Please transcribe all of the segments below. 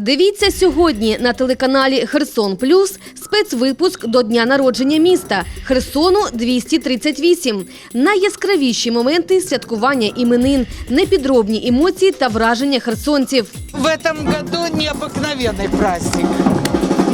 Дивіться сьогодні на телеканалі Херсон Плюс спецвипуск до дня народження міста Херсону 238. Найяскравіші моменти святкування іменин, непідробні емоції та враження херсонців. В этом году необыкновенный праздник.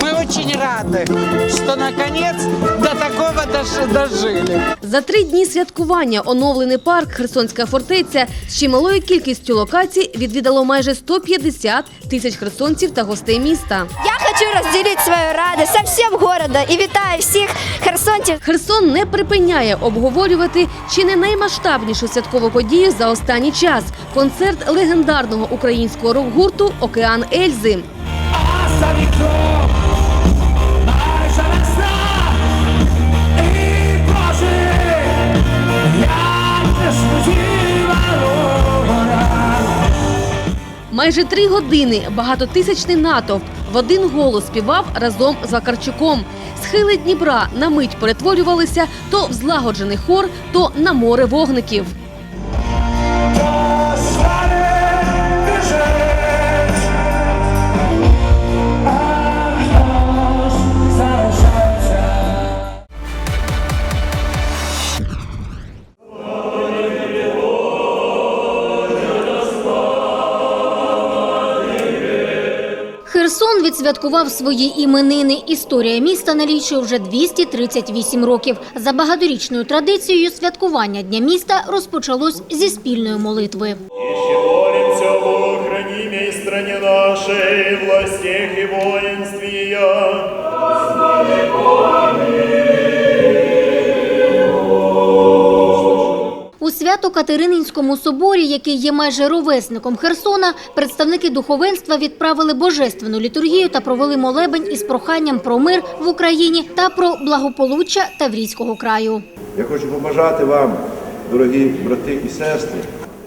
Мы очень рады, что наконец до такого дожили. За три дні святкування оновлений парк Херсонська фортеця з чималою кількістю локацій відвідало майже 150 тисяч херсонців та гостей міста. Я хочу розділити свою радість со всім города і вітаю всіх херсонців. Херсон не припиняє обговорювати чи не наймасштабнішу святкову подію за останній час концерт легендарного українського рок-гурту Океан Ельзи. За Майже три години багатотисячний натовп в один голос співав разом з Вакарчуком. Схили Дніпра на мить перетворювалися то в злагоджений хор, то на море вогників. Відсвяткував свої іменини. Історія міста налічує вже 238 років. За багаторічною традицією святкування Дня міста розпочалось зі спільної молитви. Еще молимся о хранимой стране нашей, властях і воинстве У Свято-Катерининському соборі, який є майже ровесником Херсона, представники духовенства відправили божественну літургію та провели молебень із проханням про мир в Україні та про благополуччя Таврійського краю. Я хочу побажати вам, дорогі брати і сестри,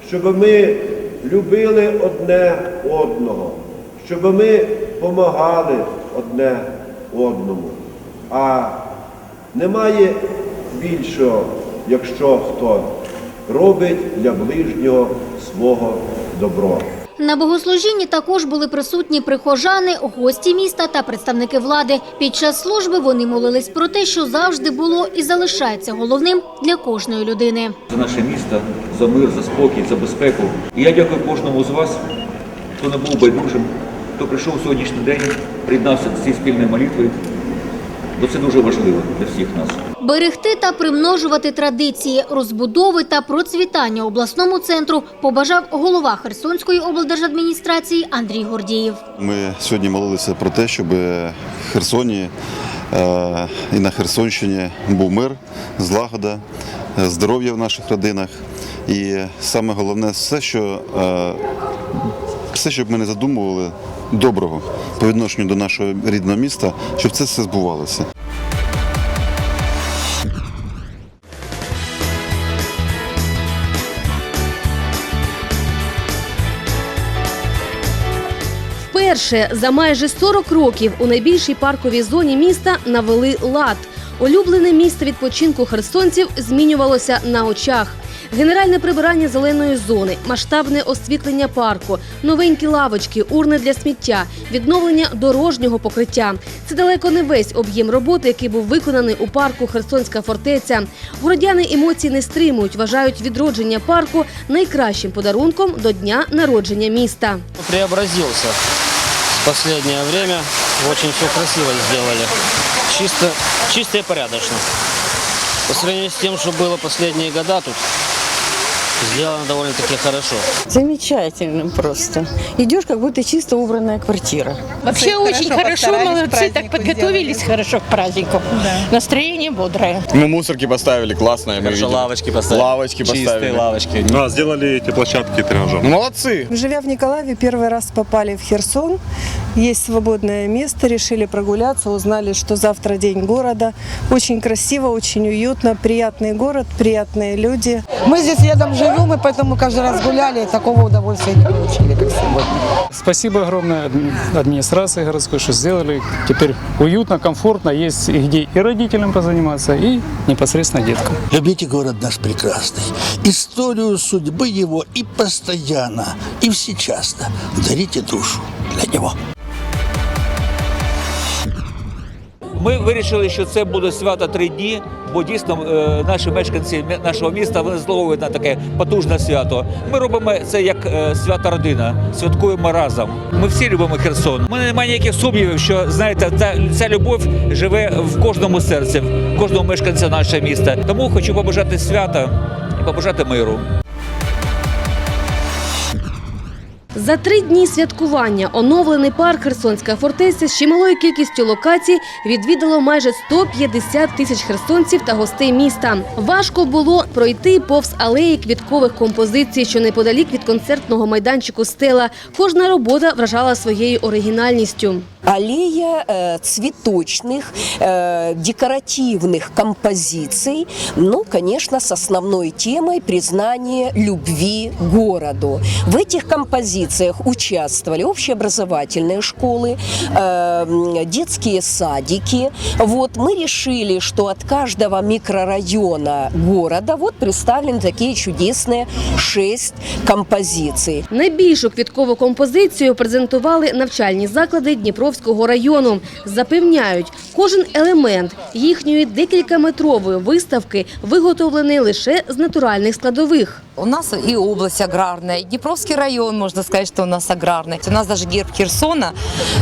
щоб ми любили одне одного, щоб ми помагали одне одному. А немає більшого, якщо хто робить для ближнього свого добро. На богослужінні також були присутні прихожани, гості міста та представники влади. Під час служби вони молились про те, що завжди було і залишається головним для кожної людини. за наше місто, за мир, за спокій, за безпеку. І я дякую кожному з вас, хто не був байдужим, хто прийшов сьогоднішній день, приєднався до цієї спільної молитви, бо це дуже важливо для всіх нас. Берегти та примножувати традиції розбудови та процвітання обласному центру побажав голова Херсонської облдержадміністрації Андрій Гордієв. Ми сьогодні молилися про те, щоб в Херсоні е, і на Херсонщині був мир, злагода, е, здоров'я в наших родинах. І саме головне все, що е, все, щоб ми не задумували доброго по відношенню до нашого рідного міста, щоб це все збувалося. Вперше за майже 40 років у найбільшій парковій зоні міста навели лад. Улюблене місце відпочинку херсонців змінювалося на очах. Генеральне прибирання зеленої зони, масштабне освітлення парку, новенькі лавочки, урни для сміття, відновлення дорожнього покриття. Це далеко не весь об'єм роботи, який був виконаний у парку Херсонська фортеця. Городяни емоцій не стримують, вважають відродження парку найкращим подарунком до дня народження міста. преобразился в последнее время. Очень все красиво сделали. Чисто, чисто и порядочно. По сравнению с тем, что было последние года тут, сделано довольно-таки хорошо. Замечательно просто. Идешь, как будто чисто убранная квартира. Вообще очень хорошо, молодцы, так подготовились хорошо к празднику. Настроение бодрое. Мы мусорки поставили, классные. мы лавочки поставили. Лавочки поставили. лавочки. Да, сделали эти площадки тренажерные. Ну, молодцы. Живя в Николаеве, первый раз попали в Херсон. Есть свободное место, решили прогуляться, узнали, что завтра день города. Очень красиво, очень уютно, приятный город, приятные люди. Мы здесь рядом живем, и поэтому каждый раз гуляли, и такого удовольствия не получили, как сегодня. Спасибо огромное адми- администрации городской, что сделали. Теперь уютно, комфортно, есть и где и родителям позаниматься, и непосредственно деткам. Любите город наш прекрасный, историю судьбы его и постоянно, и всечасно дарите душу для него. Ми вирішили, що це буде свято три дні, бо дійсно е, наші мешканці нашого міста вони заслуговують на таке потужне свято. Ми робимо це як е, свята родина, святкуємо разом. Ми всі любимо Херсон. У мене немає ніяких сумнівів, що знаєте, ця, ця любов живе в кожному серці, в кожному мешканця нашого міста. Тому хочу побажати свята і побажати миру. За три дні святкування оновлений парк Херсонська фортеця з чималою кількістю локацій відвідало майже 150 тисяч херсонців та гостей міста. Важко було пройти повз алеї квіткових композицій, що неподалік від концертного майданчику Стела. Кожна робота вражала своєю оригінальністю. аллея э, цветочных, э, декоративных композиций, ну, конечно, с основной темой признание любви городу. В этих композициях участвовали общеобразовательные школы, э, м, детские садики. Вот мы решили, что от каждого микрорайона города вот представлены такие чудесные шесть композиций. Найбільшу квіткову композицію презентували навчальні заклади Дніпровського району. Запевняють, кожен елемент їхньої декількаметрової виставки виготовлений лише з натуральних складових. У нас и область аграрная, и Днепровский район, можно сказать, что у нас аграрный. У нас даже герб Херсона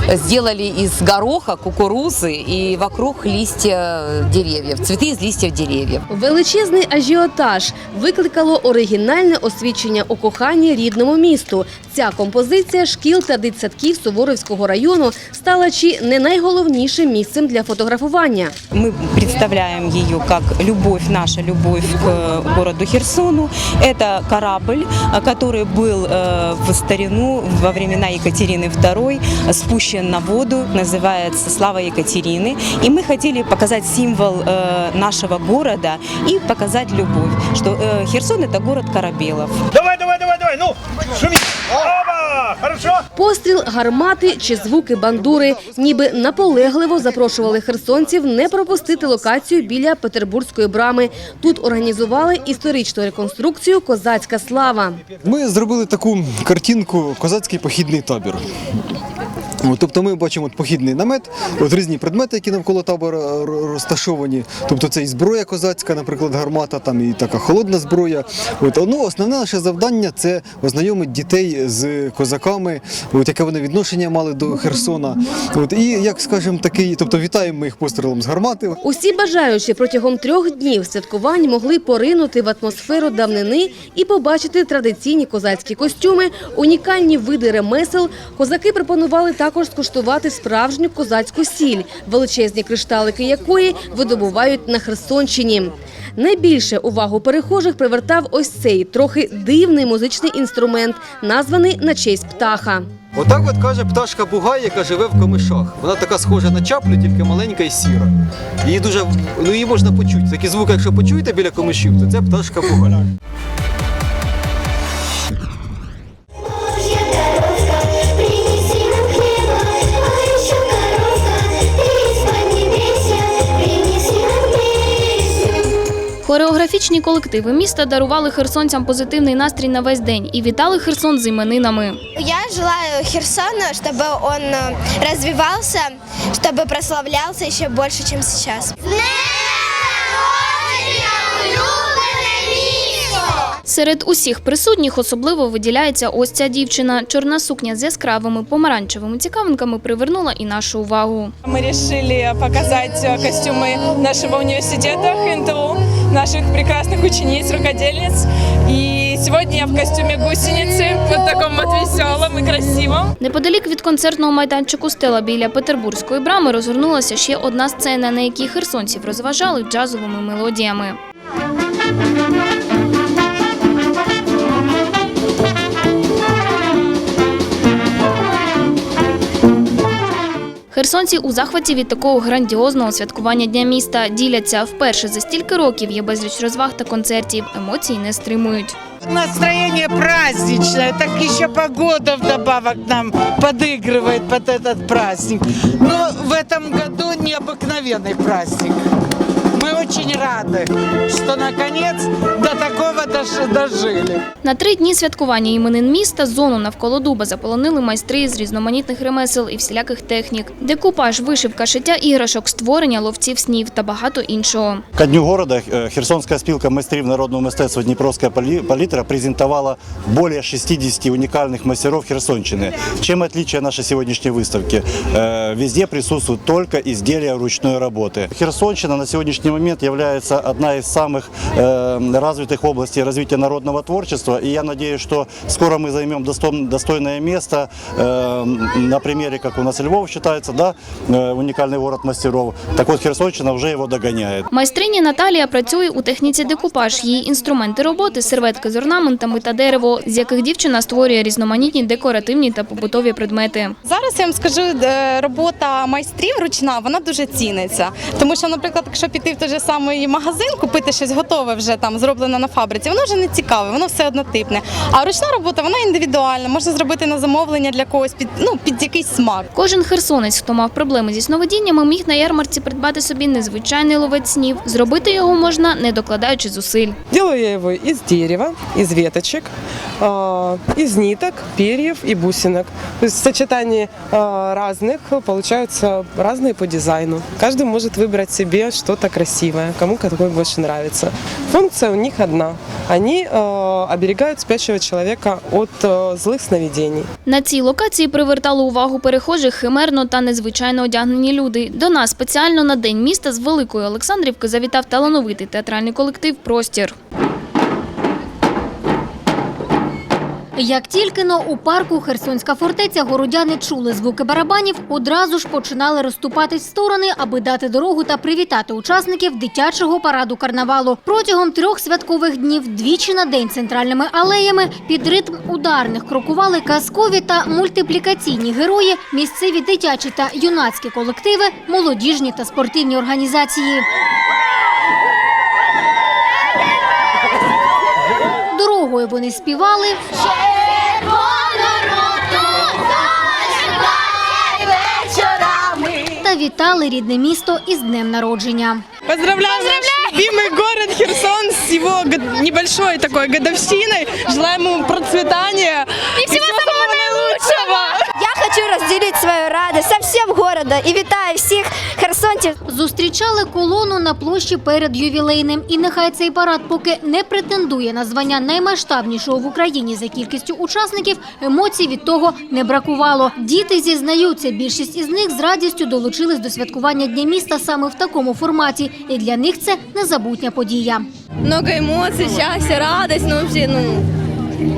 сделали из гороха, кукурузы и вокруг листья деревьев, цветы из листьев деревьев. Величезний ажіотаж викликало оригінальне освідчення у коханні рідному місту. Ця композиція шкіл та дитсадків Суворовського району стала чи не найголовнішим місцем для фотографування. Мы представляем ее как любовь, наша любовь к э, городу Херсону. Это корабль, э, который был э, в старину во времена Екатерины II спущен на воду, называется «Слава Екатерины». И мы хотели показать символ э, нашего города и показать любовь, что э, Херсон – это город корабелов. Давай, давай, давай, давай, ну, шуми. Оба, хорошо? Постріл, гармати чи звуки бандури ніби наполегливо запрошували херсонців не пропустити локацію біля Петербурзької брами. Тут організували історичну реконструкцію «Козацька слава». Ми зробили таку картинку Козацький похідний табір. Тобто ми бачимо похідний намет, от різні предмети, які навколо табора розташовані. Тобто це і зброя козацька, наприклад, гармата, там і така холодна зброя. От, ну, основне наше завдання це ознайомити дітей з козаками, от, яке вони відношення мали до Херсона. От, і як скажемо, такий, тобто вітаємо ми їх пострілом з гармати. Усі бажаючі протягом трьох днів святкувань могли поринути в атмосферу давнини і побачити традиційні козацькі костюми, унікальні види ремесел. Козаки пропонували також скуштувати справжню козацьку сіль, величезні кришталики якої видобувають на Херсонщині. Найбільше увагу перехожих привертав ось цей трохи дивний музичний інструмент, названий на честь птаха. Отак от каже пташка Бугай, яка живе в камишах. Вона така схожа на чаплю, тільки маленька і сіра. Її дуже ну її можна почути. Такі звуки, якщо почуєте біля комишів, то це пташка Бугай. Хореографічні колективи міста дарували херсонцям позитивний настрій на весь день і вітали Херсон з іменинами. Я желаю Херсону, чтобы он э, развивался, чтобы прославлялся еще больше, чем сейчас. Серед усіх присутніх особливо виділяється ось ця дівчина. Чорна сукня з яскравими помаранчевими цікавинками привернула і нашу увагу. Мы решили показать э, костюмы нашего университета ХНТУ, наших прекрасных учениц, рукодельниц. И сегодня я в костюме гусеницы, вот таком вот веселом и красивом. Неподалік від концертного майданчику Стела біля Петербурзької брами розгорнулася ще одна сцена, на якій херсонців розважали джазовими мелодіями. Херсонці у захваті від такого грандіозного святкування Дня міста діляться вперше за стільки років є безліч розваг та концертів. Емоцій не стримують. Настроение праздничное, так еще погода вдобавок нам подыгрывает под этот праздник. Но в этом году необыкновенный праздник. Мы очень рады, что наконец до такого дош- дожили. На три дні святкування іменин міста зону навколо дуба заполонили майстри з різноманітних ремесел і всіляких технік. Декупаж, вишивка, шиття іграшок, створення ловців снів та багато іншого. Ко дню города е, Херсонська спілка майстрів народного мистецтва Дніпровська палі- палітра презентувала более 60 унікальних мастеров Херсонщини. Чем отличие нашей сегодняшней выставки? Э, Везде присутствуют только изделия ручной работы. Херсонщина на сегодняшний момент является одна из самых э, развитых областей развития народного творчества. И я надеюсь, что скоро мы займем достойн- достойное место э, на примере, как у нас Львов считается, да, э, уникальный город мастеров. Так вот, Херсонщина уже его догоняет. Майстриня Наталія працює у техніці декупаж. Її інструменти роботи серветки з орнаментами та дерево, з яких дівчина створює різноманітні декоративні та побутові предмети. Зараз я вам скажу, е, робота майстрів ручна вона дуже ціниться. Тому що, наприклад, якщо піти в той же самий магазин, купити щось готове вже там зроблене на фабриці, воно вже не цікаве, воно все однотипне. А ручна робота вона індивідуальна, можна зробити на замовлення для когось під ну під якийсь смак. Кожен херсонець, хто мав проблеми зі сновидіннями, міг на ярмарці придбати собі незвичайний ловець снів. Зробити його можна, не докладаючи зусиль. Делаю я его из дерева, из веточек, а, из ниток, перьев и бусинок. То есть в сочетании а, разных получаются разные по дизайну. Каждый может выбрать себе что-то красивое, кому какой больше нравится. Функция у них одна. Они а, оберегают спящего человека от а, злых сновидений. На цій локації привертали увагу перехожих химерно та незвичайно одягнені люди. До нас спеціально на день міста з Великої Олександрівки завітав талановитий театральний колектив Простір. Як тільки но у парку Херсонська фортеця городяни чули звуки барабанів, одразу ж починали розступатись в сторони, аби дати дорогу та привітати учасників дитячого параду карнавалу. Протягом трьох святкових днів двічі на день центральними алеями під ритм ударних крокували казкові та мультиплікаційні герої, місцеві дитячі та юнацькі колективи, молодіжні та спортивні організації. Дорогою вони співали. Та вітали рідне місто із днем народження. Поздравляю наш любимый город Херсон с его год- небольшой такой годовщиной. Желаем ему процветания и всего самого наилучшего. Хочу разделить свою радость со всем города и витаю всех херсонцев. Зустрічали колону на площі перед ювілейним. І нехай цей парад поки не претендує на звання наймасштабнішого в Україні за кількістю учасників, емоцій від того не бракувало. Діти зізнаються, більшість із них з радістю долучились до святкування Дня міста саме в такому форматі. І для них це незабутня подія. много эмоций, счастья, радость, ну вообще, ну,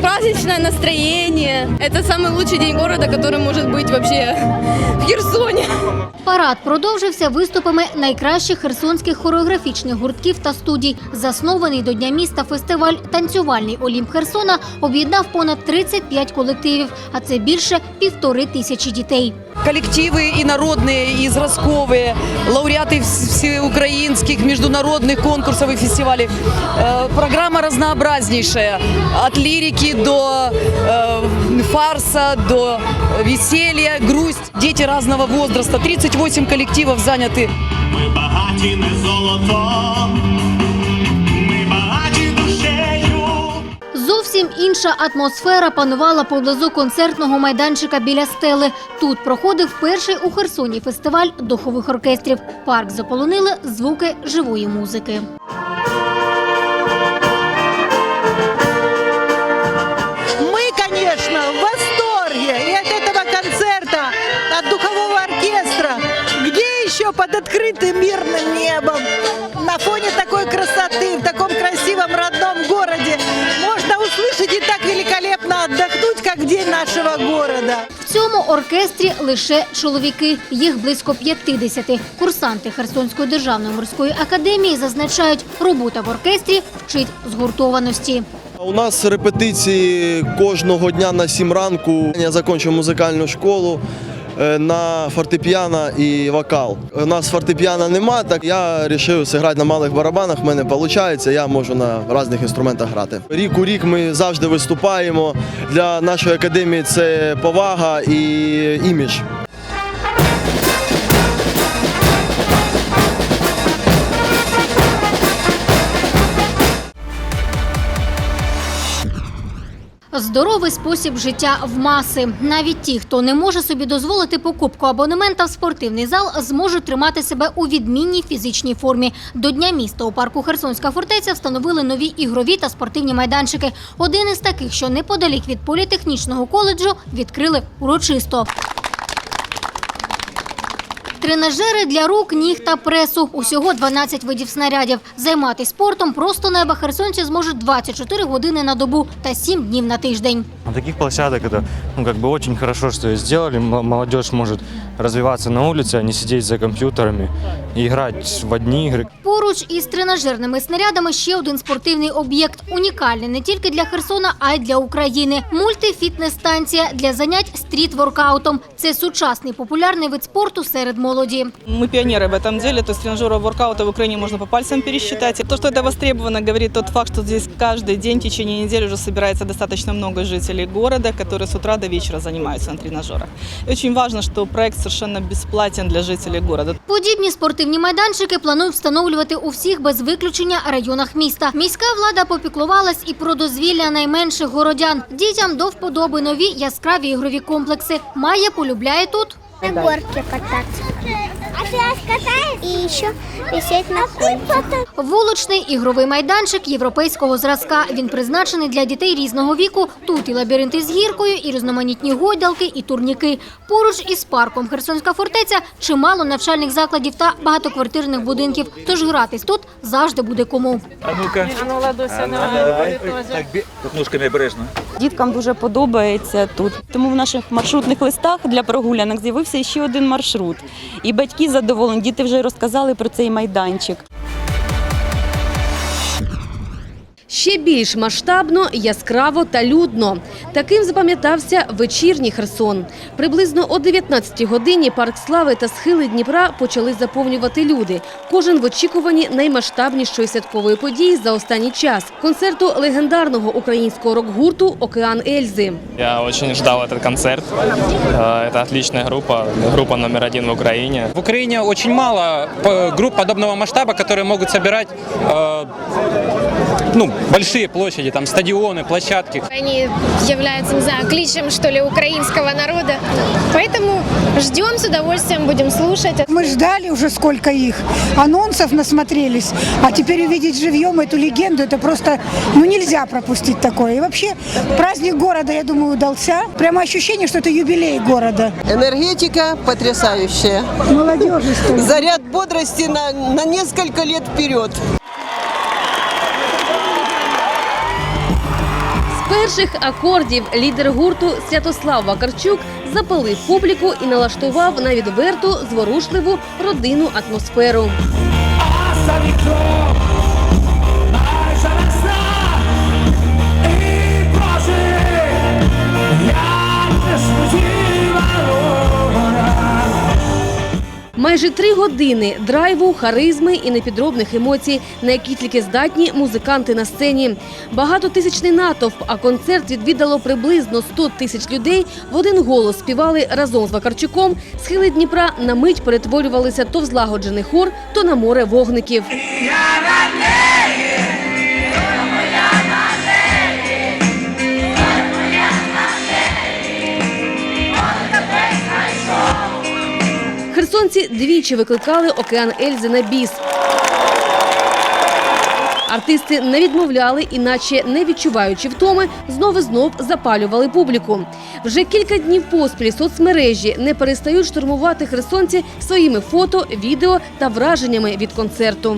праздничное настроение. Это самый лучший день города, который может быть вообще в Херсоне. Парад продовжився виступами найкращих херсонських хореографічних гуртків та студій. Заснований до Дня міста фестиваль Танцювальний Олімп Херсона об'єднав понад 35 колективів, а це більше півтори тисячі дітей. коллективы и народные, и зразковые, лауреаты вс- всеукраинских международных конкурсов и фестивалей. Э, Программа разнообразнейшая, от лирики до э, фарса, до веселья, грусть. Дети разного возраста, 38 коллективов заняты. Ми багаті не золотом, ми багаті душею. Зовсім інша атмосфера панувала поблизу концертного майданчика біля стели. Тут проходив перший у Херсоні фестиваль духових оркестрів. Парк заполонили звуки живої музики. под открытым мирным небом, на фоне такой красоты, в таком красивом родном городе, можно услышать и так великолепно отдохнуть, как в день нашего города. В цьому оркестрі лише чоловіки. Їх близько 50. Курсанти Херсонської державної морської академії зазначають, робота в оркестрі вчить згуртованості. У нас репетиції кожного дня на 7 ранку. Я закінчив музикальну школу е, на фортепіано і вокал. У нас фортепіано нема, так я вирішив зіграти на малих барабанах. В мене виходить, я можу на різних інструментах грати. Рік у рік ми завжди виступаємо. Для нашої академії це повага і імідж. Здоровий спосіб життя в маси. Навіть ті, хто не може собі дозволити покупку абонемента в спортивний зал, зможуть тримати себе у відмінній фізичній формі. До Дня міста у парку Херсонська фортеця встановили нові ігрові та спортивні майданчики. Один із таких, що неподалік від політехнічного коледжу, відкрили урочисто. Тренажери для рук, ніг та пресу. Усього 12 видів снарядів. Займатися спортом просто неба херсонці зможуть 24 години на добу та 7 днів на тиждень. На таких площадок це ну, как бы очень хорошо, що сделали. Молодь может развиваться на улице, а не сидеть за компьютерами и играть в одни игры. Поруч із тренажерними снарядами ще один спортивний об'єкт. Унікальний не тільки для Херсона, а й для України. Мультифітнес-станція для занять стріт-воркаутом. Це сучасний популярний вид спорту серед молоді. Мы пионеры в этом деле, то есть тренажеров воркаута в Украине можно по пальцам пересчитать. То, что это востребовано, говорит тот факт, что здесь каждый день в течение недели уже собирается достаточно много жителей города, которые с утра до вечера занимаются на тренажерах. И очень важно, что проект совершенно бесплатен для жителей города. Подібні спортивні майданчики планують встановлювати у всіх без виключення районах міста. Міська влада попіклувалась і про дозвілля найменших городян. Дітям до вподоби нові яскраві ігрові комплекси. Майя полюбляє тут. На горки кататься. И еще висеть на коньке. Вуличний ігровий майданчик європейського зразка. Він призначений для дітей різного віку. Тут і лабіринти з гіркою, і різноманітні гойдалки, і турніки. Поруч із парком Херсонська фортеця чимало навчальних закладів та багатоквартирних будинків. Тож гратись тут завжди буде кому. А ну-ка. Ну, давай. Так, бі- тут ножками обережно. Діткам дуже подобається тут. Тому в наших маршрутних листах для прогулянок з'явився ще один маршрут. І батьки задоволені, діти вже розказали про цей майданчик. Ще більш масштабно, яскраво та людно. Таким запам'ятався вечірній Херсон. Приблизно о 19-й годині парк слави та схили Дніпра почали заповнювати люди. Кожен в очікуванні наймасштабнішої святкової події за останній час концерту легендарного українського рок-гурту Океан Ельзи. Я очень ждал этот концерт. Э, Это отличная группа, группа номер один в Украине. В Украине очень мало э, групп подобного масштаба, которые могут собирать э, ну, большие площади, там стадионы, площадки. Они являются, не знаю, кличем, что ли, украинского народа. Поэтому ждем с удовольствием, будем слушать. Мы ждали уже сколько их, анонсов насмотрелись, а теперь увидеть живьем эту легенду, это просто, ну нельзя пропустить такое. И вообще праздник города, я думаю, удался. Прямо ощущение, что это юбилей города. Энергетика потрясающая. Молодежи. Заряд бодрости на, на несколько лет вперед. Перших акордів лідер гурту Святослав Вакарчук запалив публіку і налаштував на відверту, зворушливу родинну атмосферу. Майже три години драйву, харизми і непідробних емоцій, на які тільки здатні музиканти на сцені. Багатотисячний натовп, а концерт відвідало приблизно 100 тисяч людей. В один голос співали разом з Вакарчуком. Схили Дніпра на мить перетворювалися то в злагоджений хор, то на море вогників. Херсонці двічі викликали океан Ельзи на біс. Артисти не відмовляли, іначе не відчуваючи втоми, знову знов запалювали публіку. Вже кілька днів поспіль соцмережі не перестають штурмувати херсонці своїми фото, відео та враженнями від концерту.